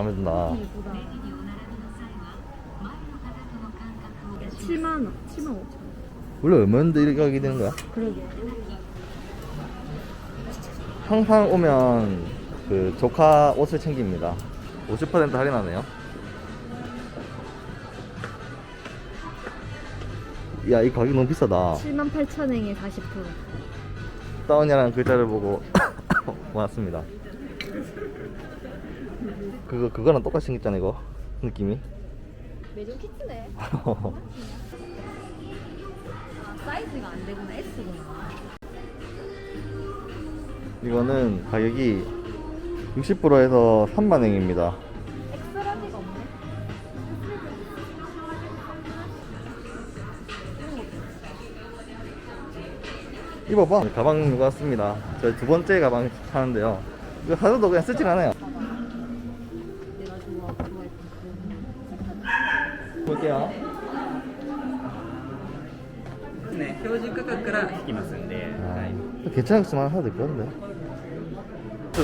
마음에 든다. 이쁘다. 7만 원, 7만 5천 원. 원래 얼마인데 이렇게 가게 되는 거야? 그러게. 항상 오면 그 조카 옷을 챙깁니다. 50% 할인하네요. 야, 이 가격 너무 비싸다. 7만 8천 원에 40%. 다운이라는 글자를 보고 고맙습니다. 그거 그거랑 똑같이 생겼잖아 이거 느낌이. 매점 키트네. 아, 사이즈가 안 되구나. S구나. 이거는 가격이 60%에서 3만 원입니다. 엑스라지가 없네. 입어봐. 가방 이거 왔습니다. 저두 번째 가방 사는데요. 이거 하나도 그냥 쓰질 않아요. 내가 좋아, 좋아했던 그. 볼게요. ね、標準価格から引きますんで、はい、 아, 괜찮았으면 하나 될것 같은데.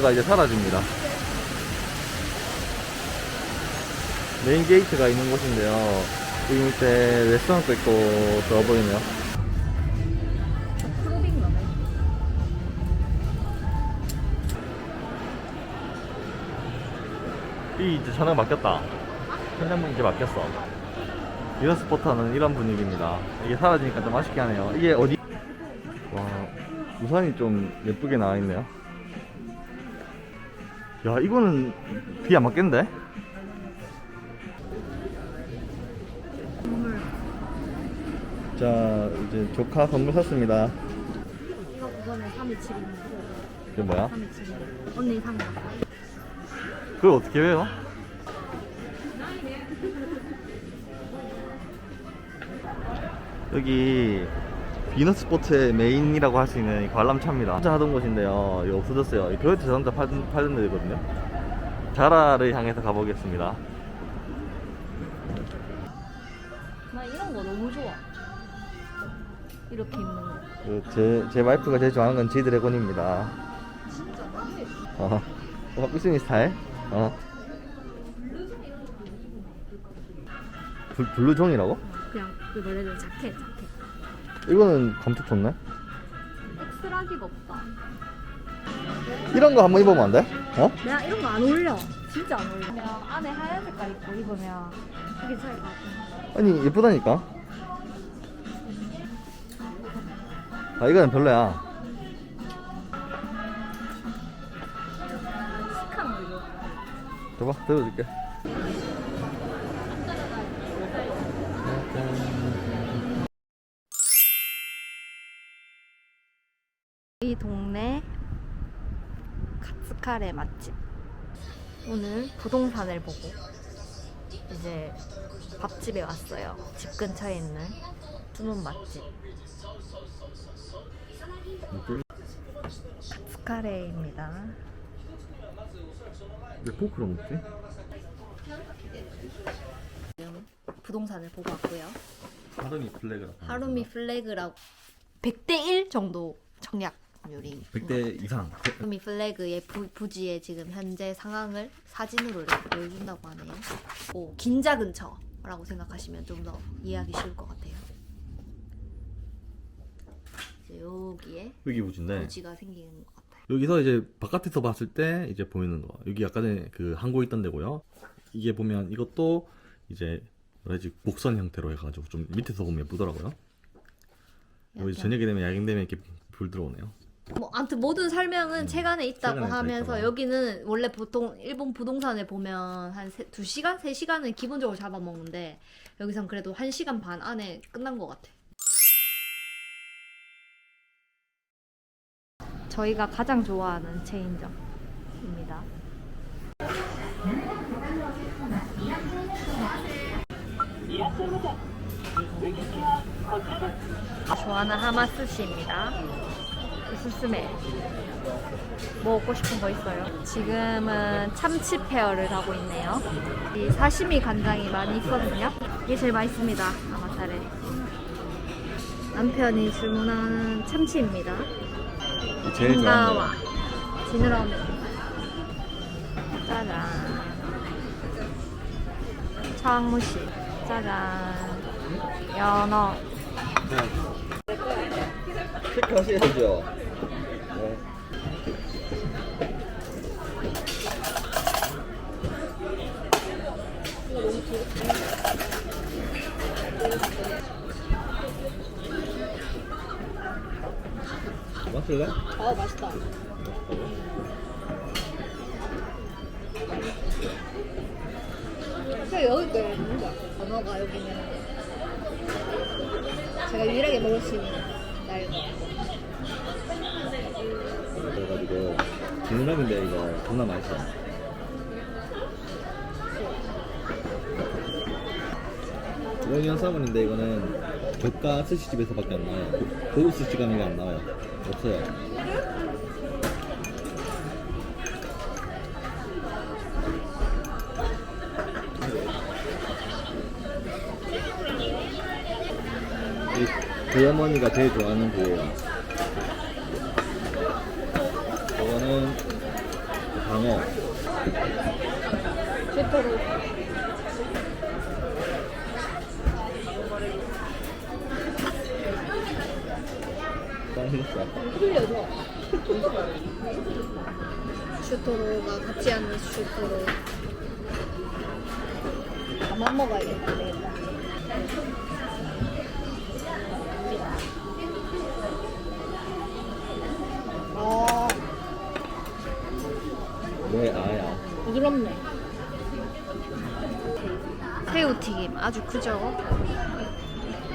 가 이제 사라집니다. 메인 게이트가 있는 곳인데요. 여기 밑에 레스토랑도 있고 좋아 보이네요. 이 이제 전화가 바뀌었다. 현장분 이제 바뀌었어. 이런 스포터는 이런 분위기입니다. 이게 사라지니까 좀 아쉽게 하네요. 이게 어디? 와, 우산이 좀 예쁘게 나와 있네요. 야, 이거는 비 안 맞겠는데? 자, 이제 조카 선물 샀습니다. 이거 그거는 327인데. 이게 뭐야? 327인. 언니 산 거. 그걸 어떻게 해요? 여기 비너스포츠의 메인이라고 할 수 있는 이 관람차입니다. 혼자 하던 곳인데요. 이거 없어졌어요. 이 도요타 자동차 팔던, 팔던 데거든요. 자라를 향해서 가보겠습니다. 나 이런 거 너무 좋아. 이렇게 입는 거. 그 제, 제 와이프가 제일 좋아하는 건 G드래곤입니다. 진짜 너무 예뻐. 어, 어, 삐스니 스타일? 어. 블, 블루종이라고? 그냥 그 노래는 자켓, 자켓. 이거는 감촉 좋네? 엑스라지가 없다. 이런 거 한번 입어보면 안 돼? 어? 내가 이런 거 안 어울려. 진짜 안 어울려. 그냥 안에 하얀 색깔 입고 입으면 되게 잘 가. 아니 예쁘다니까 아 이거는 별로야 줘봐 들어줄게 이 동네 카츠카레 맛집. 오늘 부동산을 보고 이제 밥집에 왔어요. 집 근처에 있는 주문 맛집. 카츠카레입니다. 왜 포크로 먹지? 지금 부동산을 보고 왔고요. 하루미 플래그라 하루미 플래그라고 100대 1 정도 청약률이 100대 이상 하루미 플래그의 부, 부지의 지금 현재 상황을 사진으로 이렇게 보여준다고 하네요. 오, 긴자 근처라고 생각하시면 좀 더 이해하기 쉬울 것 같아요. 이제 여기에 여기 부지인데 부지가 같아요. 여기서 이제 바깥에서 봤을 때 이제 보이는 거 여기 아까 전에 그 항구 있던 데고요 이게 보면 이것도 이제 뭐라지 곡선 형태로 해가지고 좀 밑에서 보면 예쁘더라고요 여기. 저녁이 되면 야경 되면 이렇게 불 들어오네요 뭐 아무튼 모든 설명은 책 안에 있다고 책 안에 하면서 있다고. 여기는 원래 보통 일본 부동산에 보면 한 세, 2시간? 3시간은 기본적으로 잡아먹는데 여기선 그래도 1시간 반 안에 끝난 것 같아. 저희가 가장 좋아하는 체인점입니다. 좋아하는 하마스시입니다. 스스메 뭐 먹고 싶은 거 있어요? 지금은 참치 페어를 하고 있네요. 이 사시미 간장이 많이 있거든요. 이게 제일 맛있습니다. 아마타레. 남편이 주문한 참치입니다. 제일 인가와 지느러미. 짜잔. 상무시. 짜잔. 연어. 체크하셔야죠. 네. 마실래? 아 맛있다. 그 여기 거 뭔가 번호가 여기는 제가 유일하게 먹을 수 있는 날. 그래가지고 진라면인데 이거 존나 맛있어. 원년 사문인데 이거는 저가 스시집에서밖에 안 나와요. 고급 스시 가면 안 나와요. 없어요. 이 부어머니가 제일 좋아하는 부예요. 이거는 방어. 최토로. 맛있어. 흘려줘. 슈토로가 같이 앉는 슈토로. 가만 먹어야겠다. 아, 왜 아야? 부드럽네. 새우튀김 아주 크죠?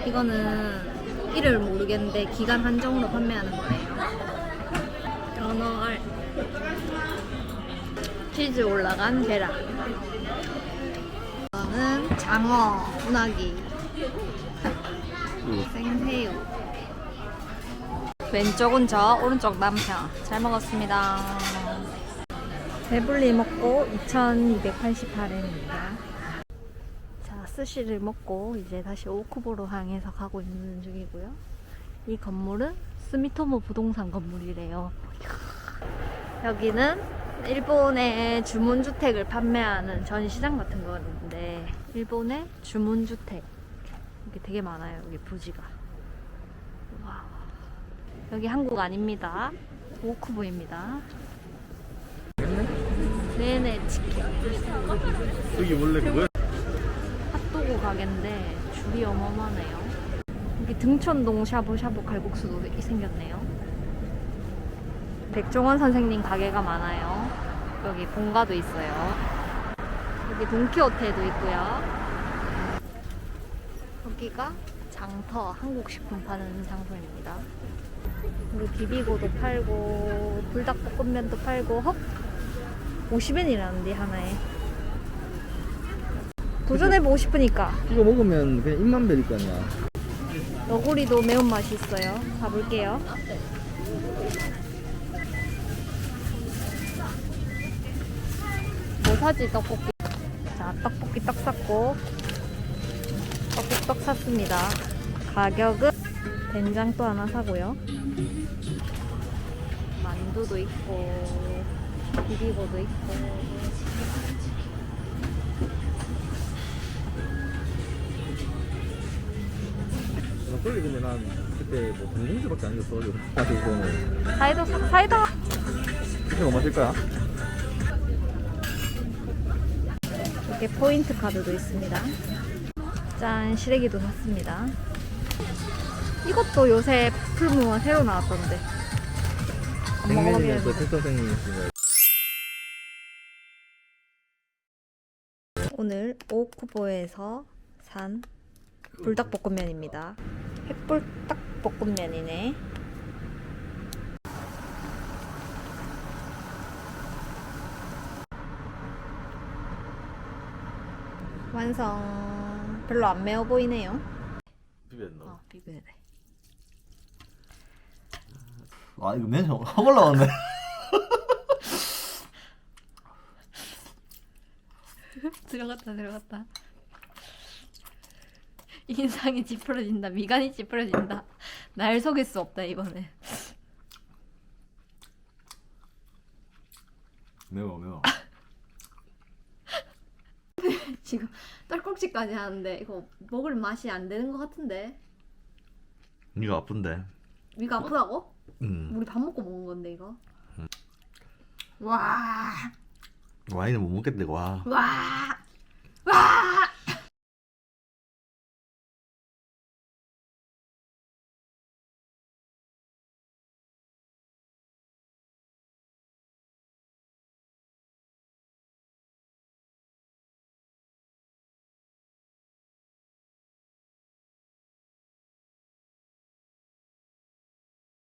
이거는 이를 모르겠는데 기간 한정으로 판매하는 거예요. 연어알 치즈 올라간 계란 이거는 장어, 운하기, 생새우 왼쪽은 저, 오른쪽 남편 잘 먹었습니다. 배불리 먹고 2288엔입니다. 자, 스시를 먹고 이제 다시 오쿠보로 향해서 가고 있는 중이고요. 이 건물은 스미토모 부동산 건물이래요. 여기는 일본의 주문주택을 판매하는 전시장 같은 거였는데 일본의 주문주택 이게 되게 많아요. 여기 부지가. 와. 여기 한국 아닙니다. 오쿠보입니다. 네네 치킨. 여기 원래 그거야? 가게인데 줄이 어마어마하네요. 여기 등촌동 샤브샤브 칼국수도 생겼네요. 백종원 선생님 가게가 많아요. 여기 본가도 있어요. 여기 동키호테도 있고요. 여기가 장터 한국식품 파는 장소입니다. 우리 비비고도 팔고 불닭볶음면도 팔고 헉 50엔이라는데 하나에 도전해보고 싶으니까. 이거 먹으면 그냥 입만 베릴 거 아니야. 너구리도 매운맛이 있어요. 가볼게요. 뭐 사지 떡볶이? 자 떡볶이 떡 샀고. 떡볶이 떡 샀습니다. 가격은 된장 또 하나 사고요. 만두도 있고 비비고도 있고 막걸리 근데 난 그때 뭐 동공주밖에 안 줬어. 사실 그거는. 사이다 사- 사이다 이거 뭐 마실 거야? 이렇게 포인트 카드도 있습니다. 짠, 시래기도 샀습니다. 이것도 요새 풀무원 새로 나왔던데. 안 먹어보긴 백내진에서 했는데. 태 선생님이 있는 거예요. 오늘 오쿠보에서 산 불닭볶음면입니다. 햇불닭볶음면이네. 완성. 별로 안 매워 보이네요. 비비했나? 어, 비벼야 돼. 와 이거 맨확 올라왔네. 들어갔다 들어갔다. 인상이 찌푸려진다. 미간이 찌푸려진다. 날 속일 수 없다 이번에. 매워 매워. 지금 딸꾹질까지 하는데 이거 먹을 맛이 안 되는 것 같은데 이거 아픈데. 위가 아프다고? 음. 우리 밥 먹고 먹은 건데 이거 와 와인을 못 먹겠대 와. 와